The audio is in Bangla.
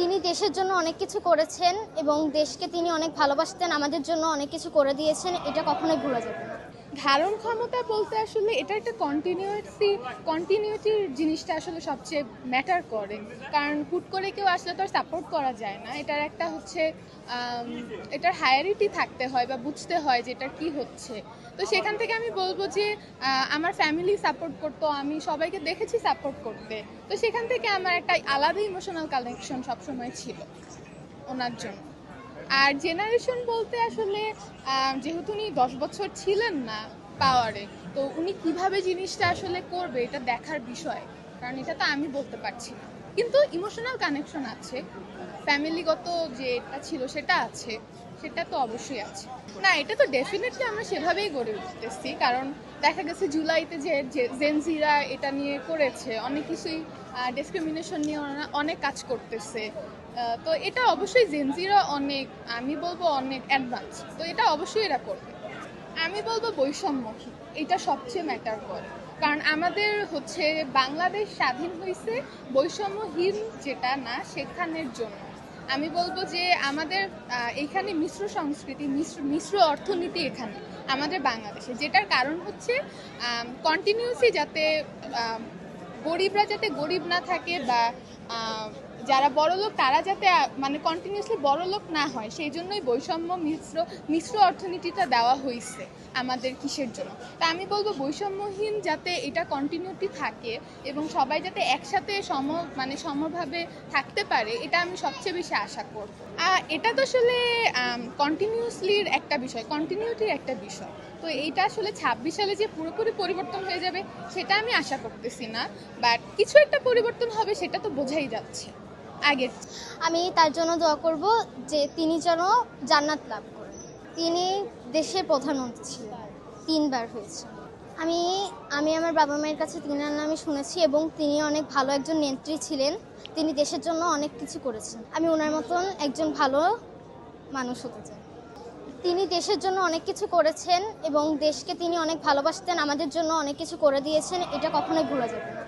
তিনি দেশের জন্য অনেক কিছু করেছেন এবং দেশকে তিনি অনেক ভালোবাসতেন, আমাদের জন্য অনেক কিছু করে দিয়েছেন, এটা কখনোই ভুলে যাবে না। ধারণ ক্ষমতা বলতে আসলে এটা একটা কন্টিনিউটি কন্টিনিউটির জিনিসটা আসলে সবচেয়ে ম্যাটার করে। কারণ হুট করে কেউ আসলে তো আর সাপোর্ট করা যায় না। এটার একটা হচ্ছে এটার হায়ারিটি থাকতে হয় বা বুঝতে হয় যে এটা কি হচ্ছে। তো সেখান থেকে আমি বলব যে আমার ফ্যামিলি সাপোর্ট করতো, আমি সবাইকে দেখেছি সাপোর্ট করতে। তো সেখান থেকে আমার একটা আলাদা ইমোশনাল কানেকশন সবসময় ছিল, ওনার জন্য। আর জেনারেশন বলতে আসলে যেহেতু উনি দশ বছর ছিলেন না পাওয়ারে তো উনি কীভাবে জিনিসটা আসলে করবে এটা দেখার বিষয়। কারণ এটা তো আমি বলতে পারছি না। কিন্তু ইমোশনাল কানেকশন আছে। ফ্যামিলিগত যে এটা ছিল, সেটা আছে। সেটা তো অবশ্যই আছে। না, এটা তো ডেফিনেটলি আমরা সেভাবেই গড়ে উঠতেছি। কারণ দেখা গেছে জুলাইতে যে জেনজিরা এটা নিয়ে করেছে, অনেক কিছুই ডিসক্রিমিনেশন নিয়ে ওরা অনেক কাজ করতেছে। তো এটা অবশ্যই জেনজিরা অনেক, আমি বলব অনেক অ্যাডভান্স তো এটা অবশ্যই এরা করবে। আমি বলব বৈষম্যহীন। এটা সবচেয়ে ম্যাটার করে। কারণ আমাদের হচ্ছে বাংলাদেশ স্বাধীন হয়েছে বৈষম্যহীন যেটা না সেখানের জন্য। আমি বলব যে আমাদের আহ, এইখানে মিশ্র সংস্কৃতি মিশ্র মিশ্র অর্থনীতি এখানে আমাদের বাংলাদেশে। যেটার কারণ হচ্ছে কন্টিনিউসলি যাতে গরিবরা যাতে গরিব না থাকে বা যারা বড় লোক, তারা যাতে মানে কন্টিনিউসলি বড় লোক না হয়, সেই জন্যই বৈষম্য মিশ্র মিশ্র অর্থনীতিটা দেওয়া হয়েছে আমাদের কিসের জন্য। তা আমি বলব, বৈষম্যহীন যাতে এটা কন্টিনিউটি থাকে এবং সবাই যাতে একসাথে সম মানে সমভাবে থাকতে পারে, এটা আমি সবচেয়ে বেশি আশা করব। এটা তো আসলে কন্টিনিউসলির একটা বিষয় কন্টিনিউটির একটা বিষয়। তো এইটা আসলে ছাব্বিশ সালে যে পুরোপুরি পরিবর্তন হয়ে যাবে, সেটা আমি আশা করতেছি না। বাট কিছু একটা পরিবর্তন হবে, সেটা তো বোঝাই যাচ্ছে। আগের আমি তার জন্য দোয়া করব যে তিনি যেন জান্নাত লাভ করেন। তিনি দেশের প্রধানমন্ত্রী ছিলেন তিনবার হয়েছে। আমি আমি আমার বাবা মায়ের কাছে তিনার নামে শুনেছি এবং তিনি অনেক ভালো একজন নেত্রী ছিলেন। তিনি দেশের জন্য অনেক কিছু করেছেন। আমি ওনার মতন একজন ভালো মানুষ হতে চাই। তিনি দেশের জন্য অনেক কিছু করেছেন এবং দেশকে তিনি অনেক ভালোবাসতেন, আমাদের জন্য অনেক কিছু করে দিয়েছেন, এটা কখনোই ভোলা যাবে না।